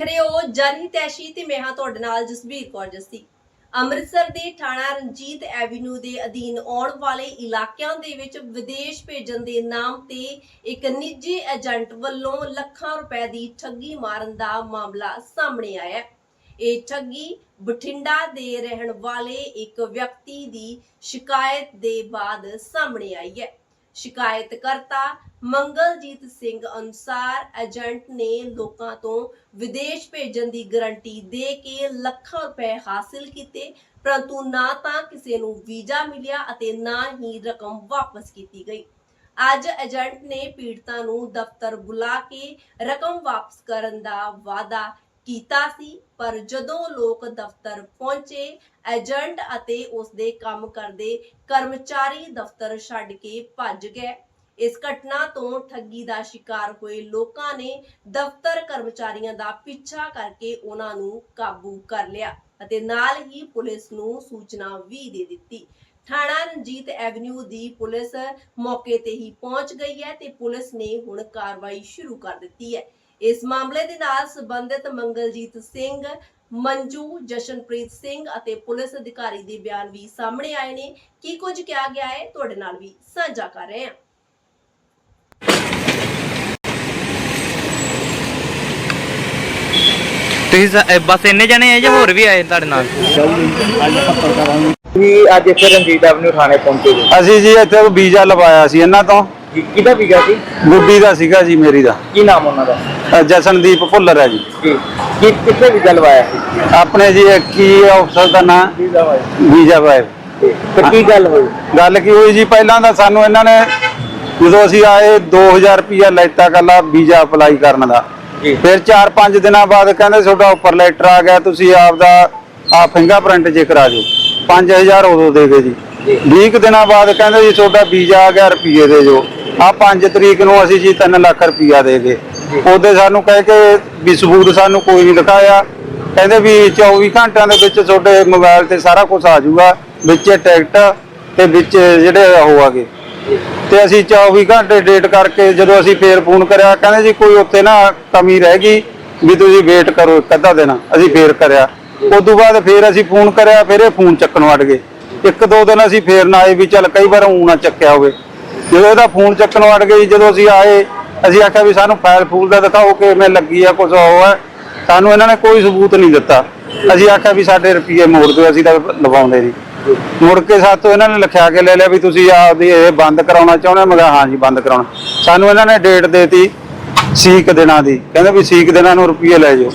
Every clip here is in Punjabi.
ਖਰਿਓ ਜਨਹਿਤੈਸ਼ੀ ਤੇ ਮੈਂ ਹਾਂ ਤੁਹਾਡੇ ਨਾਲ ਜਸਬੀਰ ਕੌਰ ਜੱਸੀ। ਅੰਮ੍ਰਿਤਸਰ ਦੇ ਥਾਣਾ ਰਣਜੀਤ ਐਵੀਨਿਊ ਦੇ ਅਧੀਨ ਆਉਣ ਵਾਲੇ ਇਲਾਕਿਆਂ ਦੇ ਵਿੱਚ ਵਿਦੇਸ਼ ਭੇਜਣ ਦੇ ਨਾਮ ਤੇ ਇੱਕ ਨਿੱਜੀ ਏਜੰਟ ਵੱਲੋਂ ਲੱਖਾਂ ਰੁਪਏ ਦੀ ਠੱਗੀ ਮਾਰਨ ਦਾ ਮਾਮਲਾ ਸਾਹਮਣੇ ਆਇਆ ਇਹ ਠੱਗੀ ਬਠਿੰਡਾ ਦੇ ਰਹਿਣ ਵਾਲੇ ਇੱਕ ਵਿਅਕਤੀ ਦੀ ਸ਼ਿਕਾਇਤ ਦੇ ਬਾਅਦ ਸਾਹਮਣੇ ਆਈ ਹੈ। ਸ਼ਿਕਾਇਤ ਕਰਤਾ ਮੰਗਲਜੀਤ ਸਿੰਘ ਅਨੁਸਾਰ ਏਜੰਟ ਨੇ ਲੋਕਾਂ ਤੋਂ ਵਿਦੇਸ਼ ਭੇਜਣ ਦੀ ਗਾਰੰਟੀ ਦੇ ਕੇ ਲੱਖਾਂ ਰੁਪਏ ਹਾਸਿਲ ਕੀਤੇ, ਪਰੰਤੂ ਨਾ ਤਾਂ ਕਿਸੇ ਨੂੰ ਵੀਜ਼ਾ ਮਿਲਿਆ ਅਤੇ ਨਾ ਹੀ ਰਕਮ ਵਾਪਸ ਕੀਤੀ ਗਈ। ਅੱਜ ਏਜੰਟ ਨੇ ਪੀੜਤਾਂ ਨੂੰ ਦਫ਼ਤਰ ਬੁਲਾ ਕੇ ਰਕਮ ਵਾਪਸ ਕਰਨ ਦਾ ਵਾਅਦਾ ਕੀਤਾ ਸੀ, ਪਰ ਜਦੋਂ ਲੋਕ ਦਫ਼ਤਰ ਪਹੁੰਚੇ, ਏਜੰਟ ਅਤੇ ਉਸ ਦੇ ਕੰਮ ਕਰਦੇ ਕਰਮਚਾਰੀ ਦਫ਼ਤਰ ਛੱਡ ਕੇ ਭੱਜ ਗਏ। ਇਸ ਘਟਨਾ ਤੋਂ ਠੱਗੀ ਦਾ ਸ਼ਿਕਾਰ ਹੋਏ ਲੋਕਾਂ ਨੇ ਦਫ਼ਤਰ ਕਰਮਚਾਰੀਆਂ ਦਾ ਪਿੱਛਾ ਕਰਕੇ ਉਹਨਾਂ ਨੂੰ ਕਾਬੂ ਕਰ ਲਿਆ ਅਤੇ ਨਾਲ ਹੀ ਪੁਲਿਸ ਨੂੰ ਸੂਚਨਾ ਵੀ ਦੇ ਦਿੱਤੀ। ਥਾਣਾ ਰਣਜੀਤ ਐਵਨਿਊ ਦੀ ਪੁਲਿਸ ਮੌਕੇ ਤੇ ਹੀ ਪਹੁੰਚ ਗਈ ਹੈ ਤੇ ਪੁਲਿਸ ਨੇ ਹੁਣ ਕਾਰਵਾਈ ਸ਼ੁਰੂ ਕਰ ਦਿੱਤੀ ਹੈ। ਇਸ ਮਾਮਲੇ ਦੇ ਨਾਲ ਸੰਬੰਧਿਤ ਮੰਗਲਜੀਤ ਸਿੰਘ, ਮੰਜੂ, ਜਸ਼ਨਪ੍ਰੀਤ ਸਿੰਘ ਅਤੇ ਪੁਲਿਸ ਅਧਿਕਾਰੀ ਦੇ ਬਿਆਨ ਵੀ ਸਾਹਮਣੇ ਆਏ ਨੇ। ਕੀ ਕੁਝ ਕਿਹਾ ਗਿਆ ਹੈ? ਤੁਹਾਡੇ ਨਾਲ ਵੀ ਸਾਂਝਾ ਕਰ ਰਹੇ ਹਾਂ। ਤੁਸੀਂ ਸ- ਅਹ ਬਸ ਇੰਨੇ ਜਣੇ ਆ ਜਾਂ ਹੋਰ ਵੀ ਆਏ ਤੁਹਾਡੇ ਨਾਲ? ਜੀ ਅੱਜ ਇੱਥੇ ਰਣਜੀਤ ਐਵਨਿਊ ਥਾਣੇ ਪਹੁੰਚੇ ਜੀ। ਅਸੀਂ ਜੀ ਇੱਥੇ ਵੀਜ਼ਾ ਲਵਾਇਆ ਸੀ ਇਹਨਾਂ ਤੋਂ। ਜੀ ਕਿਹਦਾ ਵੀਜ਼ਾ ਸੀ? ਗੁੱਡੀ ਦਾ ਸੀਗਾ ਜੀ ਮੇਰੀ ਦਾ। ਕੀ ਨਾਮ ਉਹਨਾਂ ਦਾ? ਅ, ਜਸਨਦੀਪ ਭੁੱਲਰ ਹੈ ਜੀ। ਜੀ ਕੀ ਕਿੱਥੇ ਵੀਜ਼ਾ ਲਵਾਇਆ ਸੀ? ਆਪਣੇ ਜੀ ਕੀ ਅਫਸਰ ਦਾ ਨਾਂ? ਵੀਜ਼ਾ ਹੋਇਆ ਵੀਜ਼ਾ ਤੇ ਕੀ ਗੱਲ ਹੋਈ? ਗੱਲ ਕੀ ਹੋਈ ਜੀ ਪਹਿਲਾਂ ਤਾਂ ਸਾਨੂੰ ਇਹਨਾਂ ਨੇ ਜਦੋਂ ਅਸੀਂ ਆਏ 2000 ਰੁਪਇਆ ਲੈਤਾ ਕੱਲਾ ਵੀਜ਼ਾ ਅਪਲਾਈ ਕਰਨ ਦਾ। ਜੀ। ਫਿਰ 4-5 ਦਿਨਾਂ ਬਾਅਦ ਕਹਿੰਦੇ ਤੁਹਾਡਾ ਉੱਪਰ ਲੈਟਰ ਆ ਗਿਆ ਤੁਸੀਂ ਆਪਦਾ ਆ ਫਿੰਗਰਪ੍ਰਿੰਟ ਜੇ ਕਰਾ ਦਿਓ। 5000 ਉਦੋਂ ਦੇ ਗਏ ਜੀ। 20 ਕੁ ਦਿਨਾਂ ਬਾਅਦ ਕਹਿੰਦੇ ਜੀ ਤੁਹਾਡਾ ਵੀਜ਼ਾ ਆ ਗਿਆ ਰੁਪਏ ਦੇ ਜੋ ਆ 5 ਤਰੀਕ ਨੂੰ ਅਸੀਂ ਜੀ 3 ਲੱਖ ਰੁਪਇਆ ਦੇ ਗਏ। ਉਹਦੇ ਸਾਨੂੰ ਕਹਿ ਕੇ ਵੀ ਸਬੂਤ ਸਾਨੂੰ ਕੋਈ ਨਹੀਂ ਦਿਖਾਇਆ ਕਹਿੰਦੇ ਵੀ 24 ਘੰਟਿਆਂ ਦੇ ਵਿੱਚ ਤੁਹਾਡੇ ਮੋਬਾਈਲ ਤੇ ਸਾਰਾ ਕੁਝ ਆ ਜਾਊਗਾ ਵਿੱਚ ਟਿਕਟ ਤੇ ਵਿੱਚ ਜਿਹੜੇ ਉਹ ਆਗੇ ਤੇ ਅਸੀਂ 24 ਘੰਟੇ ਡੇਟ ਕਰਕੇ ਜਦੋਂ ਅਸੀਂ ਫੇਰ ਫੋਨ ਕਰਿਆ, ਕਹਿੰਦੇ ਜੀ ਕੋਈ ਉੱਥੇ ਨਾ ਕਮੀ ਰਹਿ ਗਈ ਵੀ ਤੁਸੀਂ ਵੇਟ ਕਰੋ ਇੱਕ ਅੱਧਾ ਦਿਨ, ਅਸੀਂ ਫੇਰ ਕਰਿਆ। ਉਸ ਤੋਂ ਬਾਅਦ ਫੇਰ ਅਸੀਂ ਫੋਨ ਕਰਿਆ, ਫਿਰ ਇਹ ਫੋਨ ਚੱਕਣੋਂ ਅੜ ਗਏ। ਇੱਕ ਦੋ ਦਿਨ ਅਸੀਂ ਫੇਰ ਨਾ ਆਏ ਵੀ ਚੱਲ ਕਈ ਵਾਰ ਊਂ ਨਾ ਚੱਕਿਆ ਹੋਵੇ। ਜਦੋਂ ਇਹਦਾ ਫੋਨ ਚੱਕਣੋਂ ਅੜ ਗਈ ਜਦੋਂ ਅਸੀਂ ਆਏ, ਅਸੀਂ ਆਖਿਆ ਵੀ ਸਾਨੂੰ ਫਾਈਲ ਫੂਲ ਦਾ ਦਿਖਾਓ ਕਿਵੇਂ ਲੱਗੀ ਆ ਕੁਝ ਉਹ ਹੈ ਸਾਨੂੰ ਇਹਨਾਂ ਨੇ ਕੋਈ ਸਬੂਤ ਨਹੀਂ ਦਿੱਤਾ। ਅਸੀਂ ਆਖਿਆ ਵੀ ਸਾਡੇ ਰੁਪਏ ਮੋੜ ਦਿਓ, ਅਸੀਂ ਤਾਂ ਲਵਾਉਂਦੇ ਨਹੀਂ। ਮੁੜ ਕੇ ਸਾਤੋਂ ਇਹਨਾਂ ਨੇ ਲਿਖਿਆ ਕੇ ਲੈ ਲਿਆ ਵੀ ਤੁਸੀਂ ਆਪਦੀ ਇਹ ਬੰਦ ਕਰਾਉਣਾ ਚਾਹੁੰਦੇ ਹੋ? ਮੈਂ ਕਿਹਾ ਹਾਂਜੀ ਬੰਦ ਕਰਾਉਣਾ। ਸਾਨੂੰ ਇਹਨਾਂ ਨੇ ਡੇਟ ਦੇਤੀ ਸੀਕ ਦਿਨਾਂ ਦੀ। ਕਹਿੰਦੇ ਵੀ ਸੀਕ ਦਿਨਾਂ ਨੂੰ ਰੁਪਈਏ ਲੈ ਜਾਓ।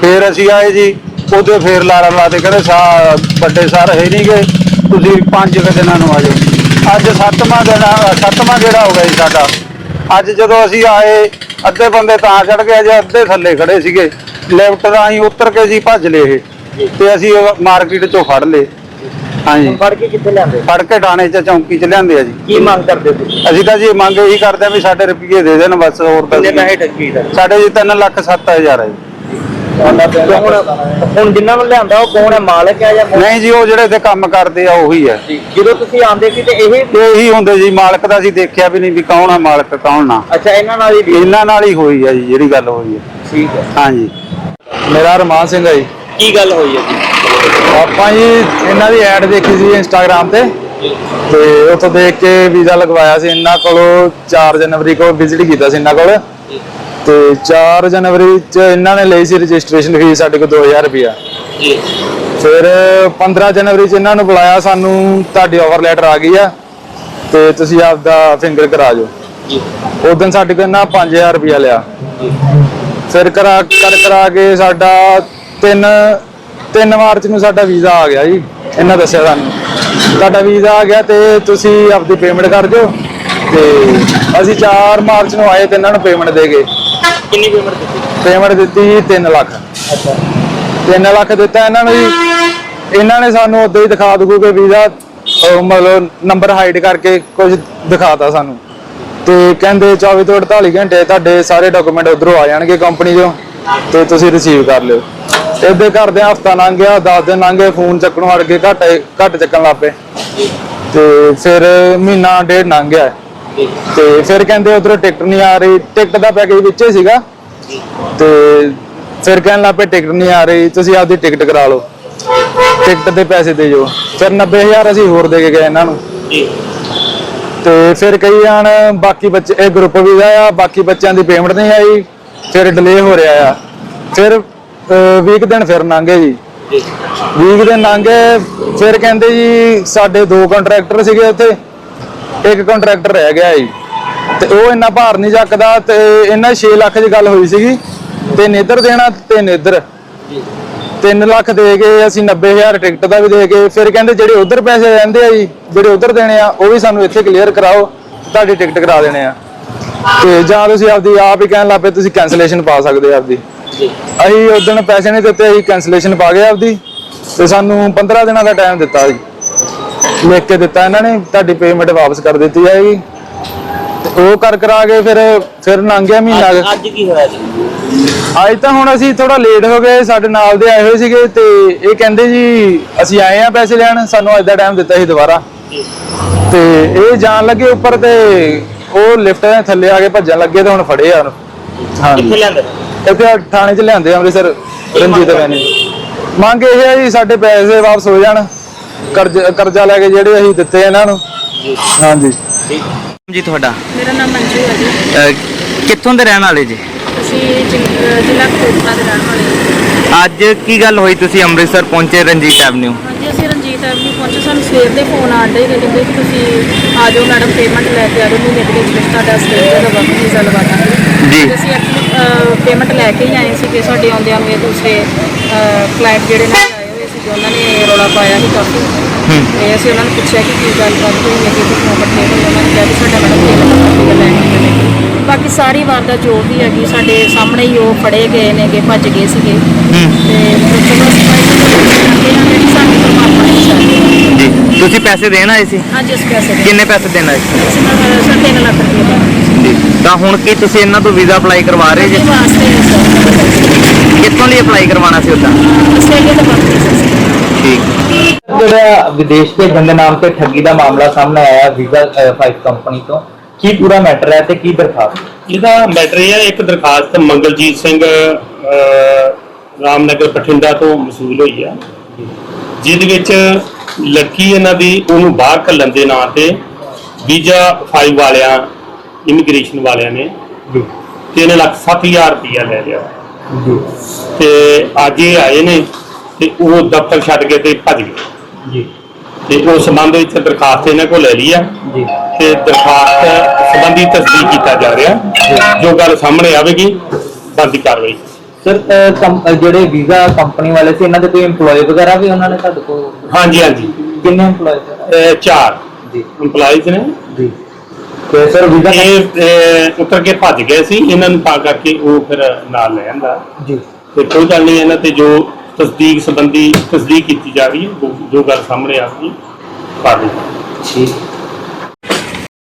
ਫੇਰ ਅਸੀਂ ਆਏ ਜੀ, ਉਹਦੇ ਫੇਰ ਲਾਰਾ ਲਾਤੇ ਕਹਿੰਦੇ, ਸਾ, ਵੱਡੇ ਸਰ ਹੈ ਨਹੀਂ ਗਏ। ਤੁਸੀਂ ਪੰਜ ਦਿਨਾਂ ਨੂੰ ਆ ਜਾਓ। ਅੱਜ ਸੱਤਵਾਂ ਦਿਨ ਸੱਤਵਾਂ ਜਿਹੜਾ ਹੋ ਗਿਆ ਜੀ ਸਾਡਾ। ਅੱਜ ਜਦੋਂ ਅਸੀਂ ਆਏ, ਅੱਧੇ ਬੰਦੇ ਤਾਂ ਚੜ ਗਏ ਜੇ ਅੱਧੇ ਥੱਲੇ ਖੜੇ ਸੀਗੇ। ਲਿਫਟ ਰਾਹੀਂ ਉਤਰ ਕੇ ਜੀ ਭੱਜ ਲਏ ਇਹ। ਤੇ ਅਸੀਂ ਮਾਰਕੀਟ ਚੋਂ ਫੜ ਲਏ। ਹਾਂਜੀ। ਫੜ ਕੇ ਕਿੱਥੇ ਲਿਆਂਦੇ? ਫੜ ਕੇ ਥਾਣੇ ਚ ਚੌਂਕੀ ਚ ਲਿਆਂਦੇ ਆ ਜੀ। ਕੀ ਮੰਗ ਕਰਦੇ ਤੁਸੀਂ? ਅਸੀਂ ਤਾਂ ਜੀ ਮੰਗ ਇਹੀ ਕਰਦੇ ਆ ਵੀ ਸਾਡੇ ਰੁਪਏ ਦੇ ਦੇਣ ਬਸ ਹੋਰ ਤਾਂ ਕਿੰਨੇ ਪੈਸੇ ਠੱਗੀ ਦਾ? ਸਾਡੇ ਜੀ 3 ਲੱਖ 7000 ਹੈ ਜੀ। ਹੁਣ ਹੁਣ ਜਿੰਨਾਂ ਨੂੰ ਲਿਆਂਦਾ ਉਹ ਕੌਣ ਹੈ? ਮਾਲਕ ਹੈ ਜਾਂ? ਨਹੀਂ ਜੀ ਉਹ ਜਿਹੜੇ ਤੇ ਕੰਮ ਕਰਦੇ ਆ ਉਹੀ ਹੈ। ਜਦੋਂ ਤੁਸੀਂ ਆਂਦੇ ਸੀ ਤੇ ਇਹ ਤੇ ਇਹੀ ਹੁੰਦੇ ਜੀ ਮਾਲਕ ਦਾ ਅਸੀਂ ਦੇਖਿਆ ਵੀ ਨਹੀਂ ਵੀ ਕੌਣ ਆ ਮਾਲਕ ਕੌਣ ਨਾ। ਅੱਛਾ ਇਹਨਾਂ ਨਾਲ ਹੀ ਇਹਨਾਂ ਨਾਲ ਹੀ ਹੋਈ ਹੈ ਜੀ ਜਿਹੜੀ ਗੱਲ ਹੋਈ ਹੈ ਠੀਕ ਹੈ। ਹਾਂਜੀ। ਮੇਰਾ ਰਮਾਨ ਸਿੰਘ ਹੈ ਜੀ। ਕੀ ਗੱਲ ਹੋਈ ਹੈ ਜੀ? ਆਪਾਂ ਜੀ ਇਹਨਾਂ ਦੀ ਐਡ ਦੇਖੀ ਸੀ ਇੰਸਟਾਗ੍ਰam ਤੇ। ਤੇ ਉੱਥੋਂ ਦੇਖ ਕੇ ਵੀਜ਼ਾ ਲਗਵਾਇਆ ਸੀ ਇਹਨਾਂ ਕੋਲੋਂ 4 ਜਨਵਰੀ ਕੋਲ ਵਿਜ਼ਿਟ ਕੀਤਾ ਸੀ ਇਹਨਾਂ ਕੋਲ। ਤੇ 4 ਜਨਵਰੀ ਚ ਇਹਨਾਂ ਨੇ ਲਈ ਸੀ ਰਜਿਸਟ੍ਰੇਸ਼ਨ ਫੀਸ ਸਾਡੇ ਕੋਲ 2000 ਰੁਪਇਆ। ਜੀ ਫਿਰ 15 ਜਨਵਰੀ ਚ ਇਹਨਾਂ ਨੂੰ ਬੁਲਾਇਆ, ਸਾਨੂੰ ਤੁਹਾਡੀ ਆਫਰ ਲੈਟਰ ਆ ਗਈ ਆ। ਤੇ ਤੁਸੀਂ ਆਪਦਾ ਫਿੰਗਰ ਕਰਾ ਜੋ। ਜੀ ਉਸ ਦਿਨ ਸਾਡੇ ਕੋਲ ਇਹਨਾਂ 5000 ਰੁਪਇਆ ਲਿਆ। ਫਿਰ ਕਰਾ ਕਰ ਕਰਾ ਕੇ ਸਾਡਾ 3 3 ਮਾਰਚ ਨੂੰ ਸਾਡਾ ਵੀਜ਼ਾ ਆ ਗਿਆ ਜੀ ਇਹਨਾਂ ਦੱਸਿਆ ਸਾਨੂੰ। ਤੁਹਾਡਾ ਵੀਜ਼ਾ ਆ ਗਿਆ ਤੇ ਤੁਸੀਂ ਆਪਦੀ ਪੇਮੈਂਟ ਕਰ ਦਿਓ ਤੇ ਅਸੀਂ 4 ਮਾਰਚ ਨੂੰ ਆਏ ਤੇ ਇਹਨਾਂ ਨੂੰ ਪੇਮੈਂਟ ਦੇ ਗਏ ਕਿੰਨੀ ਪੇਮੈਂਟ ਦਿੱਤੀ? ਪੇਮੈਂਟ ਦਿੱਤੀ 3 ਲੱਖ। ਅੱਛਾ। 3 ਲੱਖ ਦਿੱਤਾ ਇਹਨਾਂ ਨੂੰ ਜੀ। ਇਹਨਾਂ ਨੇ ਸਾਨੂੰ ਉਦੋਂ ਹੀ ਦਿਖਾ ਦੂਗੇ ਕਿ ਵੀਜ਼ਾ ਮਤਲਬ ਨੰਬਰ ਹਾਈਡ ਕਰਕੇ ਕੁਝ ਦਿਖਾਤਾ ਸਾਨੂੰ। ਤੇ ਕਹਿੰਦੇ 24 ਤੋਂ 48 ਘੰਟੇ ਤੁਹਾਡੇ ਸਾਰੇ ਡਾਕੂਮੈਂਟ ਉਧਰੋਂ ਆ ਜਾਣਗੇ ਕੰਪਨੀ ਚੋਂ ਤੇ ਤੁਸੀਂ ਰਿਸੀਵ ਕਰ ਲਿਓ। ਇਹਦੇ ਕਰਦੇ ਹਫਤਾ ਲੰਘ ਗਿਆ 10 ਦਿਨ ਲੰਘ ਗਏ ਫੋਨ ਚੱਕਣੋਂ ਹਟ ਗਏ ਘੱਟ ਘੱਟ ਚੱਕਣ ਲੱਗ ਪਏ। ਤੇ ਫਿਰ ਮਹੀਨਾ ਡੇਢ ਲੰਘ ਗਿਆ। ਤੇ ਫਿਰ ਕਹਿੰਦੇ ਉਧਰੋਂ ਟਿਕਟ ਨਹੀਂ ਆ ਰਹੀ ਟਿਕਟ ਦਾ ਪੈਕੇਜ ਵਿੱਚੇ ਸੀਗਾ। ਤੇ ਫਿਰ ਕਹਿਣ ਲੱਗ ਪਏ ਟਿਕਟ ਨਹੀਂ ਆ ਰਹੀ ਤੁਸੀਂ ਆਪਦੀ ਟਿਕਟ ਕਰਾ ਲਓ। ਟਿਕਟ ਦੇ ਪੈਸੇ ਦੇ ਜੋ ਫਿਰ 90000 ਅਸੀਂ ਹੋਰ ਦੇ ਕੇ ਗਏ ਇਹਨਾਂ ਨੂੰ। ਤੇ ਫਿਰ ਕਈ ਜਾਣ ਬਾਕੀ ਬੱਚੇ ਇਹ ਗਰੁੱਪ ਵੀਜ਼ਾ ਆ ਬਾਕੀ ਬੱਚਿਆਂ ਦੀ ਪੇਮੈਂਟ ਨਹੀਂ ਆਈ ਫਿਰ ਡਿਲੇ ਹੋ ਰਿਹਾ ਆ। ਫਿਰ 20 ਦਿਨ ਫਿਰ ਲੰਘੇ ਜੀ। 20 ਦਿਨ ਲੰਘੇ ਫਿਰ ਕਹਿੰਦੇ ਜੀ ਸਾਡੇ ਦੋ ਕੰਟਰੈਕਟਰ ਸੀਗੇ ਉੱਥੇ ਇੱਕ ਕੰਟਰੈਕਟਰ ਰਹਿ ਗਿਆ ਜੀ। ਤੇ ਉਹ ਇੰਨਾ ਭਾਰ ਨਹੀਂ ਚੱਕਦਾ ਤੇ ਇਹਨਾਂ 6 ਲੱਖ ਦੀ ਗੱਲ ਹੋਈ ਸੀਗੀ। ਤੇ ਨੇਦਰ ਦੇਣਾ ਤੇ ਨੇਦਰ 3 ਲੱਖ ਦੇ ਕੇ ਅਸੀਂ 90000 ਟਿਕਟ ਦਾ ਵੀ ਦੇ ਕੇ ਫਿਰ ਕਹਿੰਦੇ ਜਿਹੜੇ ਉਧਰ ਪੈਸੇ ਰਹਿੰਦੇ ਆ ਜੀ ਜਿਹੜੇ ਉਧਰ ਦੇਣੇ ਆ ਉਹ ਵੀ ਸਾਨੂੰ ਇੱਥੇ ਕਲੀਅਰ ਕਰਾਓ ਤੁਹਾਡੀ ਟਿਕਟ ਕਰਾ ਦੇਣੇ ਆ। ਤੇ ਜਾਂ ਤੁਸੀਂ ਆਪਦੀ ਆਪ ਹੀ ਕਹਿਣ ਲੱਗ ਪਏ ਤੁਸੀਂ ਕੈਂਸਲੇਸ਼ਨ ਪਾ ਸਕਦੇ ਆ ਆਪਦੀ। ਅਸੀਂ ਉਦੋਂ ਪੈਸੇ ਨਹੀਂ ਦਿੱਤੇ ਅਸੀਂ ਕੈਂਸਲੇਸ਼ਨ ਪਾ ਗਏ ਆਪਦੀ ਤੇ ਸਾਨੂੰ 15 ਦਿਨਾਂ ਦਾ ਟਾਈਮ ਦਿੱਤਾ ਜੀ। ਲਿਖ ਕੇ ਦਿੱਤਾ ਇਹਨਾਂ ਨੇ ਤੁਹਾਡੀ ਪੇਮੈਂਟ ਵਾਪਸ ਕਰ ਦਿੱਤੀ ਜਾਏਗੀ ਤੇ ਉਹ ਕਰ ਕਰਾ ਕੇ ਫਿਰ ਫਿਰ ਲੰਘ ਗਿਆ ਮਹੀਨਾ। ਅੱਜ- ਕੀ। ਹੋਇਆ ਜੀ? ਅੱਜ ਤਾਂ ਹੁਣ ਅਸੀਂ ਥੋੜਾ ਲੇਟ ਹੋ ਗਏ ਸਾਡੇ ਨਾਲ ਦੇ ਆਏ ਹੋਏ ਸੀਗੇ ਤੇ ਇਹ ਕਹਿੰਦੇ ਜੀ ਅਸੀਂ ਆਏ ਆ ਪੈਸੇ ਲੈਣ ਸਾਨੂੰ ਅੱਜ ਦਾ ਟਾਈਮ ਦਿੱਤਾ ਸੀ ਦੁਬਾਰਾ। ਤੇ ਇਹ ਜਾਣ ਲੱਗੇ ਉੱਪਰ ਤੇ ਉਹ ਲਿਫਟ ਦੇ ਥੱਲੇ ਆ ਕੇ ਭੱਜਣ ਲੱਗੇ ਤੇ ਹੁਣ ਫੜੇ ਆ ਉਹਨੂੰ। ਹਾਂਜੀ। ਕਿੱਥੇ ਲਿਆਂਦੇ ਇੱਥੇ ਥਾਣੇ 'ਚ ਲਿਆਂਦੇ ਆ ਅੰਮ੍ਰਿਤਸਰ ਰਣਜੀਤ ਵੈਨੇ। ਮੰਗ ਇਹ ਹੈ ਜੀ ਸਾਡੇ ਪੈਸੇ ਵਾਪਸ ਹੋ ਜਾਣ ਕਰਜ਼ ਕਰਜ਼ਾ ਲੈ ਕੇ ਜਿਹੜੇ ਅਸੀਂ ਦਿੱਤੇ ਇਹਨਾਂ ਨੂੰ। ਹਾਂਜੀ। ਜੀ ਤੁਹਾਡਾ? ਮੇਰਾ ਨਾਮ ਮੰਜੂ ਹੈ ਜੀ। ਅਹ ਕਿੱਥੋਂ ਦੇ ਰਹਿਣ ਵਾਲੇ ਜੀ? ਅਸੀਂ ਜ਼ਿਲ- ਅਹ ਜ਼ਿਲ੍ਹਾ ਕਪੂਰਥਲਾ ਦੇ ਰਹਿਣ ਵਾਲੇ ਹਾਂ। ਅੱਜ ਕੀ ਗੱਲ ਹੋਈ ਤੁਸੀਂ ਅੰਮ੍ਰਿਤਸਰ ਪਹੁੰਚੇ ਰਣਜੀਤ ਐਵਨਿਊ? ਹਾਂਜੀ ਅਸੀਂ ਰਣਜੀਤ ਐਵਨਿਊ ਪਹੁੰਚੇ। ਸਾਨੂੰ ਸਵੇਰ ਦੇ ਫੋਨ ਆਉਂਦੇ ਨੇ ਕਹਿੰਦੇ ਕਿ ਤੁਸੀਂ ਆ ਜਾਓ ਮੈਡਮ ਪੇਮੈਂਟ ਲੈ ਕੇ ਆ ਜਾਓ ਮਹੀਨੇ ਦੇ ਵਿੱਚ ਵਿੱਚ ਤੁਹਾਡਾ ਦਾ ਵਰਕ ਵੀਜ਼ਾ ਲਵਾ ਦਾਂਗੇ। ਜੀ। ਤੇ ਅਸੀਂ ਐਕਚੁਅਲੀ ਪੇਮੈਂਟ ਲੈ ਕੇ ਹੀ ਆਏ ਸੀਗੇ ਸਾਡੇ ਆਉਂਦਿਆਂ ਨੂੰ ਇਹ ਦੂਸਰੇ ਕਲਾਇੰਟ ਜਿਹੜੇ ਨੇ ਉਹਨਾਂ ਨੇ ਰੌਲਾ ਪਾਇਆ ਸੀ ਕਾਫੀ ਤੇ ਅਸੀਂ ਉਹਨਾਂ ਨੂੰ ਪੁੱਛਿਆ ਕਿ ਕੀ ਗੱਲ ਬਾਤ ਹੋਈ ਹੈ ਕਿ ਕਿਉਂ ਇਕੱਠੇ ਹੋਏ ਉਹਨਾਂ ਨੇ ਕਿਹਾ ਕਿ ਸਾਡਾ ਮੈਡਮ ਪੇਮੈਂਟ ਦਾ ਲੈ ਕੇ ਆਏ ਨੇ ਬਾਕੀ ਸਾਰੀ ਵਾਰਦਾਤ ਜੋ ਵੀ ਹੈਗੀ ਸਾਡੇ ਸਾਹਮਣੇ ਹੀ ਉਹ ਫੜੇ ਗਏ ਨੇਗੇ ਭੱਜ ਗਏ ਸੀਗੇ। ਤੇ ਚਲੋ ਅਸੀਂ ਜਿਹੜੀ ਪਰਮਾਤਮਾ ਜੀ। ਤੁਸੀਂ ਪੈਸੇ ਦੇਣ ਆਏ ਸੀ? ਅੱਜ ਇਸ ਪੈਸੇ ਦੇ ਕਿੰਨੇ ਪੈਸੇ ਦੇਣ ਆਏ ਸੀ? ਅਸੀਂ ਸਾਢੇ ਤਿੰਨ ਲੱਖ ਰੁਪਏ ਤਾਂ ਹੁਣ ਕੀ ਤੁਸੀਂ ਇਹਨਾਂ ਤੋਂ ਵੀਜ਼ਾ ਅਪਲਾਈ ਕਰਵਾ ਰਹੇ ਜੀ? ਸਰ ਕਿੱਥੋਂ ਲਈ ਅਪਲਾਈ ਕਰਵਾਉਣਾ ਸੀ ਉਦਾਂ? ਆਸਟ੍ਰੇਲੀਆ ਵਰਕ ਵੀਜ਼ਾ ਸੀ ਠੀਕ। ਜਿਹੜਾ ਵਿਦੇਸ਼ ਦੇ ਨਾਮ ਤੇ ਠੱਗੀ ਦਾ ਮਾਮਲਾ ਸਾਹਮਣੇ ਆਇਆ ਵੀਜ਼ਾ 5 ਕੰਪਨੀ ਤੋਂ ਕੀ ਪੂਰਾ ਮੈਟਰ ਹੈ ਤੇ ਕੀ ਦਰਖਾਸਤ? ਇਹਦਾ ਮੈਟਰ ਇਹ ਹੈ ਇੱਕ ਦਰਖਾਸਤ ਮੰਗਲਜੀਤ ਸਿੰਘ ਰਾਮਨਗਰ ਬਠਿੰਡਾ ਤੋਂ ਮਸੂਲ ਹੋਈ ਹੈ ਜਿਹਦੇ ਵਿੱਚ ਲੜਕੀ ਇਹਨਾਂ ਦੀ ਉਹਨੂੰ ਬਾਹਰ ਘੱਲਣ ਦੇ ਨਾਂ ਤੇ ਵੀਜ਼ਾ 5 ਵਾਲਿਆਂ ਇਮੀਗ੍ਰੇਸ਼ਨ ਵਾਲਿਆਂ ਨੇ ਜੀ। 3 ਲੱਖ 7000 ਰੁਪਇਆ ਲੈ ਲਿਆ। ਤੇ ਅੱਜ ਇਹ ਆਏ ਨੇ ਤੇ ਉਹ ਦਫ਼ਤਰ ਛੱਡ ਕੇ ਤੇ ਭੱਜ ਗਏ। ਜੀ। ਤੇ ਉਸ ਸੰਬੰਧ ਵਿੱਚ ਦਰਖਾਸਤ ਇਹਨਾਂ ਕੋਲ ਲੈ ਲਈ ਆ। ਜੀ। ਤੇ ਦਰਖਾਸਤ ਸੰਬੰਧੀ ਤਸਦੀਕ ਕੀਤਾ ਜਾ ਰਿਹਾ। ਜੋ। ਗੱਲ ਸਾਹਮਣੇ ਆਵੇਗੀ ਬਣਦੀ ਕਾਰਵਾਈ। ਸਰ ਅਹ, ਕੰਪ- ਅਹ, ਜਿਹੜੇ ਵੀਜ਼ਾ ਕੰਪਨੀ ਵਾਲੇ ਸੀ ਇਹਨਾਂ ਦੇ ਕੋਈ EMPLOYE ਵਗੈਰਾ ਵੀ ਉਹਨਾਂ ਨੇ ਤੁਹਾਡੇ ਕੋਲ? ਹਾਂਜੀ ਹਾਂਜੀ। ਕਿੰਨੇ EMPLOYE ਸਰ? ਇਹ ਚਾਰ। ਜੀ। EMPLOYEES ਨੇ। ਜੀ। ਤੇ ਸਰ ਵੀਜ਼ਾ ਇਹ ਅਹ, ਉਤਰ ਕੇ ਭੱਜ ਗਏ ਸੀ। ਇਹਨਾਂ ਨੂੰ ਤਾਂ ਕਰਕੇ ਉਹ ਫਿਰ ਨਾਲ ਲੈ ਆਂਦਾ। ਜੀ। ਤੇ ਕੋਈ ਗੱਲ ਨਹੀਂ ਇਹਨਾਂ ਤੇ ਜੋ ਤਸਦੀਕ ਸੰਬੰਧੀ ਤਸਦੀਕ ਕੀਤੀ ਜਾ ਰਹੀ ਹੈ ਜੋ- ਗੱਲ ਸਾਹਮਣੇ ਆਵੇਗੀ ਕਾਰਵਾਈ ਠੀਕ।